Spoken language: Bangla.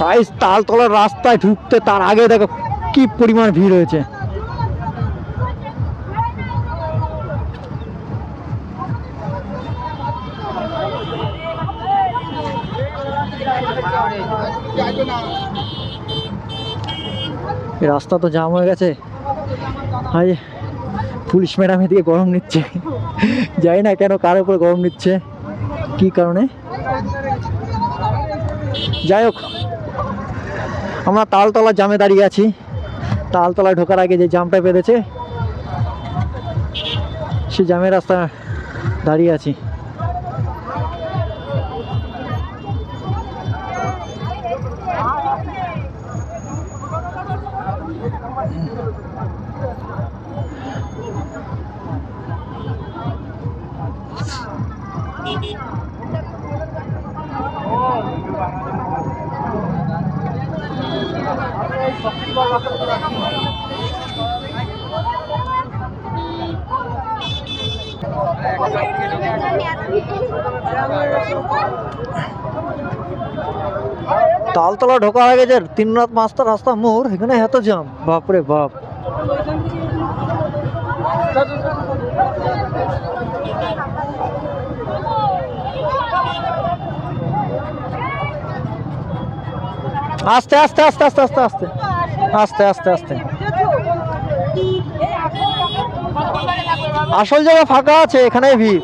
গাইস তালতলার রাস্তায় ঢুকতে তার আগে দেখো কি পরিমাণ ভিড় হয়েছে। রাস্তা তো জাম হয়ে গেছে। আজ পুলিশ ম্যাডাম এদিকে গরম নিচ্ছে। জানি না কেন কার উপরে গরম নিচ্ছে। কি কারণে? যাই হোক, আমরা তালতলা জামে দাঁড়িয়ে আছি। তালতলায় ঢোকার আগে যে জামটা বেঁধেছে, সে জামের রাস্তা দাঁড়িয়ে আছি। তালতলা ঢোকার আগে যে তিননাথ মাস্টার রাস্তা মোড়, এখানে এত জাম বাপরে বাপ। আস্তে আস্তে আস্তে আস্তে আস্তে আস্তে। আস্তে আস্তে আস্তে। আসল জায়গা ফাঁকা আছে এখানে ভিড়।